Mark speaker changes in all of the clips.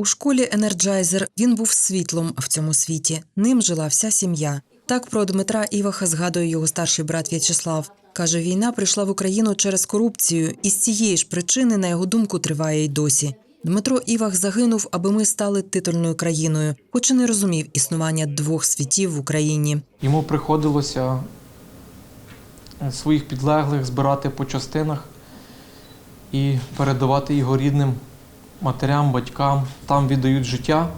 Speaker 1: У школі Енерджайзер він був світлом в цьому світі. Ним жила вся сім'я. Так про Дмитра Іваха згадує його старший брат В'ячеслав. Каже, війна прийшла в Україну через корупцію, і з цієї ж причини, на його думку, триває й досі. Дмитро Івах загинув, аби ми стали титульною країною, хоч і не розумів існування двох світів в Україні.
Speaker 2: Йому приходилося е, своїх підлеглих збирати по частинах і передавати його рідним матерям, батькам. Там віддають життя,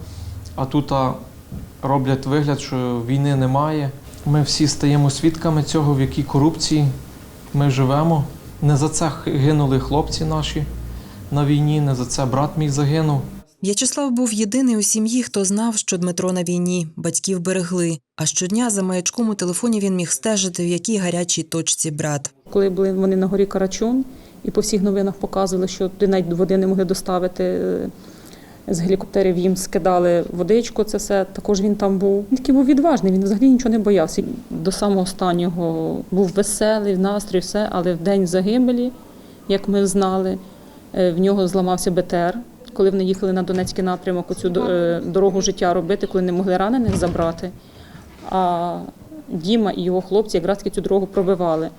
Speaker 2: а тут роблять вигляд, що війни немає. Ми всі стаємо свідками цього, в якій корупції ми живемо. Не за це гинули хлопці наші на війні, не за це брат мій загинув.
Speaker 1: В'ячеслав був єдиний у сім'ї, хто знав, що Дмитро на війні, батьків берегли. А щодня за маячком у телефоні він міг стежити, в якій гарячій точці брат.
Speaker 3: Коли були вони на горі Карачун, і по всіх новинах показували, що туди навіть води не могли доставити. е, З гелікоптерів їм скидали водичку, це все. Також він там був. Він такий був відважний, він взагалі нічого не боявся. До самого останнього був веселий, настрій, все, але в день загибелі, як ми знали, е, в нього зламався БТР. Коли вони їхали на Донецький напрямок, оцю е, дорогу життя робити, коли не могли ранених забрати. А Діма і його хлопці якраз цю дорогу пробивали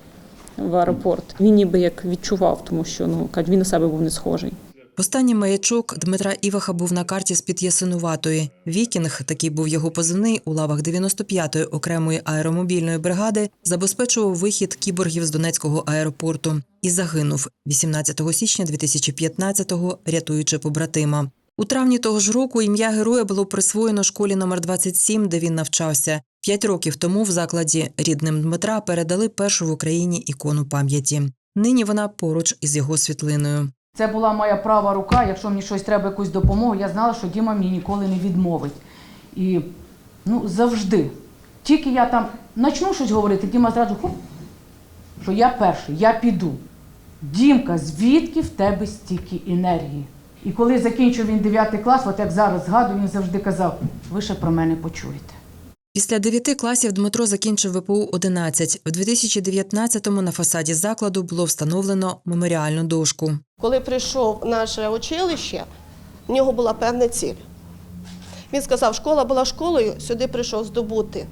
Speaker 3: в аеропорт. Він ніби як відчував, тому що ну він на себе був не схожий.
Speaker 1: Останній маячок Дмитра Іваха був на карті з-під Ясинуватої. Вікінг, такий був його позивний, у лавах 95-ї окремої аеромобільної бригади, забезпечував вихід кіборгів з Донецького аеропорту і загинув 18 січня 2015-го, рятуючи побратима. У травні того ж року ім'я героя було присвоєно школі номер 27, де він навчався. П'ять років тому в закладі рідним Дмитра передали першу в Україні ікону пам'яті. Нині вона поруч із його світлиною.
Speaker 4: Це була моя права рука. Якщо мені щось треба, якусь допомогу, я знала, що Діма мені ніколи не відмовить. І ну, завжди. Тільки я там почну щось говорити, Діма зразу хоп, що я перший, я піду. Дімка, звідки в тебе стільки енергії? І коли закінчив він 9 клас, от як зараз згадую, він завжди казав, ви ще про мене почуєте.
Speaker 1: Після дев'яти класів Дмитро закінчив ВПУ 11. В 2019-му на фасаді закладу було встановлено меморіальну дошку.
Speaker 5: Коли прийшов в наше училище, в нього була певна ціль. Він сказав, школа була школою, сюди прийшов здобути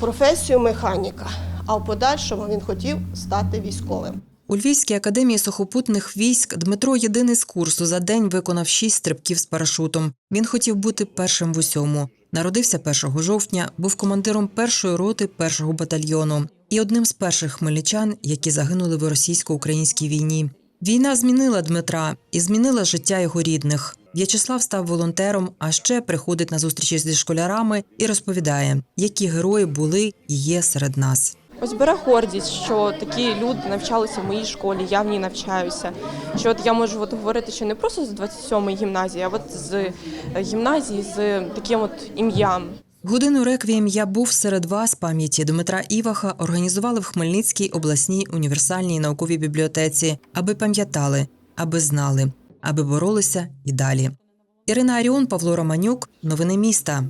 Speaker 5: професію механіка, а в подальшому він хотів стати військовим.
Speaker 1: У Львівській академії сухопутних військ Дмитро єдиний з курсу за день виконав шість стрибків з парашутом. Він хотів бути першим в усьому. Народився 1 жовтня, був командиром першої роти першого батальйону і одним з перших хмельничан, які загинули в російсько-українській війні. Війна змінила Дмитра і змінила життя його рідних. В'ячеслав став волонтером, а ще приходить на зустрічі зі школярами і розповідає, які герої були і є серед нас.
Speaker 6: Ось бере гордість, що такі люди навчалися в моїй школі, я в ній навчаюся. Що от я можу от говорити, що не просто з 27-ї гімназії, а от з е, гімназії з таким от ім'ям.
Speaker 1: Годину реквієм я був серед вас пам'яті Дмитра Іваха організували в Хмельницькій обласній універсальній науковій бібліотеці, аби пам'ятали, аби знали, аби боролися і далі. Ірина Аріон, Павло Романюк. Новини міста.